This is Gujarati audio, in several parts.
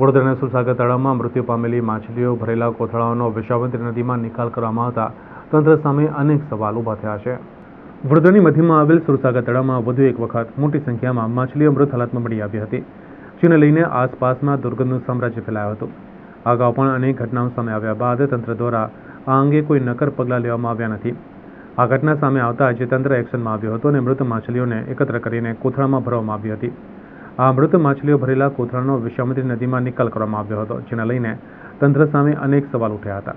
વડોદરાના સુસાગર તળાવમાં મૃત્યુ પામેલી માછલીઓ ભરેલા કોથળાઓનો વિશ્વામિત્રી નદીમાં નિકાલ કરવામાં આવતા તંત્ર સામે અનેક સવાલ ઊભા થયા છે. વડોદરાની મધ્યમાં આવેલ સુરસાગર તળાવમાં વધુ એક વખત મોટી સંખ્યામાં માછલીઓ મૃત હાલતમાં મળી આવી હતી, જેને લઈને આસપાસમાં દુર્ગંધનું સામ્રાજ્ય ફેલાયું હતું. અગાઉ પણ અનેક ઘટનાઓ સામે આવ્યા બાદ તંત્ર દ્વારા આ અંગે કોઈ નક્કર પગલાં લેવામાં આવ્યા નથી. આ ઘટના સામે આવતા આજે તંત્ર એક્શનમાં આવ્યું હતું અને મૃત માછલીઓને એકત્ર કરીને કોથળામાં ભરવામાં આવી હતી. આ મૃત માછલીઓ ભરેલા કોથળાનો વિશ્વામિત્રી નદીમાં નિકાલ કરવામાં આવ્યો હતો, જેને લઈને તંત્ર સામે અનેક સવાલ ઉઠ્યા હતા.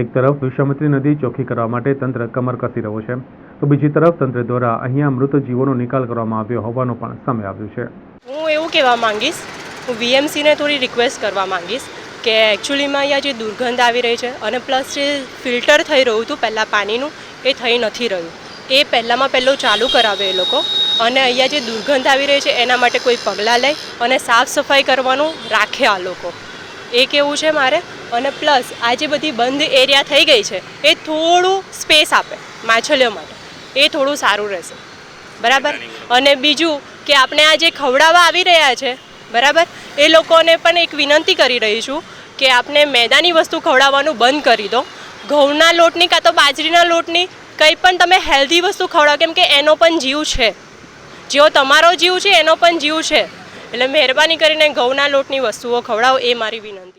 એક તરફ વિશ્વામિત્રી નદી ચોખ્ખી કરવા માટે તંત્ર કમર કસી રહ્યું છે, તો બીજી તરફ તંત્ર દ્વારા અહીંયા મૃત જીવોનો નિકાલ કરવામાં આવ્યો હોવાનું પણ સામે આવ્યું છે. હું એવું કહેવા માંગીશ, હું વીએમસીને થોડી રિક્વેસ્ટ કરવા માંગીશ કે એકચ્યુઅલીમાં અહીંયા જે દુર્ગંધ આવી રહી છે અને પ્લસ જે ફિલ્ટર થઈ રહ્યું હતું પહેલાં પાણીનું, એ થઈ નથી રહ્યું. એ પહેલાંમાં પહેલું ચાલુ કરાવે એ લોકો. અને અહીંયા જે દુર્ગંધ આવી રહી છે, એના માટે કોઈ પગલાં લે અને સાફ સફાઈ કરવાનું રાખે આ લોકો. એ કેવું છે મારે? અને પ્લસ, આ જે બધી બંધ એરિયા થઈ ગઈ છે, એ થોડું સ્પેસ આપે, માછલીઓ માટે. એ થોડું સારું રહેશે. બરાબર? અને બીજું કે આપણે આ જે ખવડાવવા આવી રહ્યા છે, બરાબર? એ લોકોને પણ એક વિનંતી કરી રહી છું કે આપણે મેદાની વસ્તુ ખવડાવવાનું બંધ કરી દો. ઘઉંના લોટની કાં તો બાજરીના લોટની કંઈ પણ તમે હેલ્ધી વસ્તુ ખવડાવો, કેમ કે એનો પણ જીવ છે. જેવો તમારો જીવ છે, એનો પણ જીવ છે. એટલે મહેરબાની કરીને ઘઉંના લોટની વસ્તુઓ ખવડાવો, એ મારી વિનંતી.